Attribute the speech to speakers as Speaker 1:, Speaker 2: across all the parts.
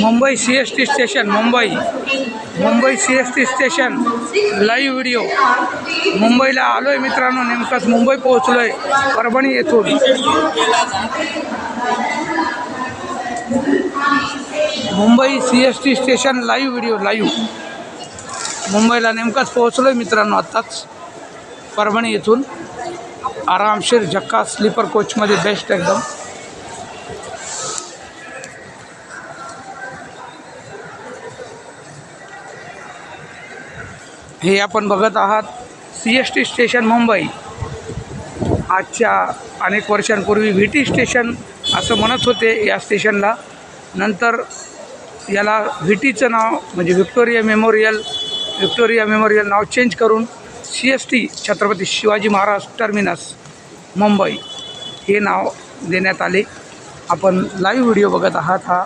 Speaker 1: Mumbai C S T station Mumbai. Mumbai C S T station live video मुंबईला आलो आहे मित्रांनो नेमकंच मुंबई पोहोचलो आहे परभणी येथून. Mumbai C S T station live video live मुंबईला नेमकंच पोहोचलो आहे मित्रांनो आत्ताच परभणी येथून. आरामशीर झक्का स्लीपर कोचमध्ये बेस्ट एकदम. हे आपण बघत आहात C S T station Mumbai. आजच्या अनेक वर्षांपूर्वी व्ही टी स्टेशन असं म्हणत होते या स्टेशनला. नंतर याला व्ही टीचं नाव म्हणजे व्हिक्टोरिया मेमोरियल व्हिक्टोरिया मेमोरियल नाव चेंज करून C S T Chhatrapati Shivaji Maharaj terminus Mumbai. हे नाव देण्यात आले. आपण लाईव्ह व्हिडिओ बघत आहात हा.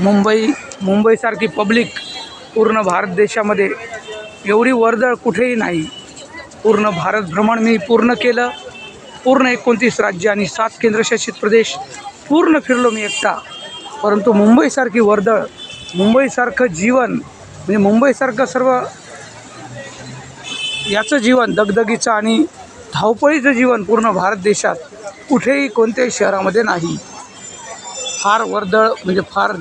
Speaker 1: मुंबई मुंबईसारखी पब्लिक पूर्ण भारत देशामध्ये एवढी वर्दळ कुठेही नाही. पूर्ण भारत भ्रमण मी पूर्ण केलं. पूर्ण एकोणतीस राज्य आणि सात केंद्रशासित प्रदेश पूर्ण फिरलो मी एकटा. परंतु मुंबईसारखी वर्दळ मुंबईसारखं जीवन म्हणजे मुंबईसारखं सर्व याचं जीवन दगदगीचं आणि धावपळीचं जीवन पूर्ण भारत देशात कुठेही कोणत्याही शहरामध्ये नाही. फार वर्दळ म्हणजे फार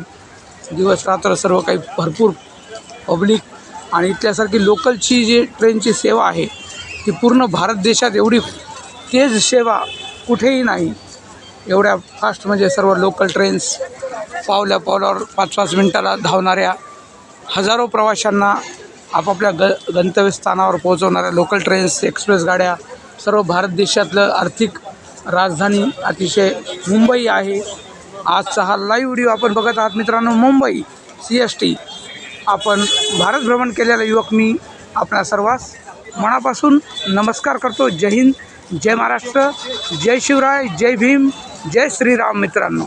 Speaker 1: दिवस रात्र सर्व काही भरपूर पब्लिक आणि इथल्यासारखी लोकलची जी ट्रेनची सेवा आहे ती पूर्ण भारत देशात एवढी तेज सेवा कुठेही नाही. एवढ्या फास्ट म्हणजे सर्व लोकल ट्रेन्स पावल्या पावलावर पाच पाच मिनटाला धावणाऱ्या हजारो प्रवाशांना आपापल्या ग गंतव्यस्थानावर पोहोचवणाऱ्या लोकल ट्रेन्स एक्सप्रेस गाड्या सर्व भारत देशातलं आर्थिक राजधानी अतिशय मुंबई आहे. आजचा हा लाईव्ह व्हिडिओ आपण बघत आहात मित्रांनो मुंबई सी एस टी आपण भारत भ्रमण केलेला युवक मी आपल्या सर्वांस मनापासून नमस्कार करतो. जय हिंद जय महाराष्ट्र जय शिवराय जय भीम जय श्रीराम मित्रांनो.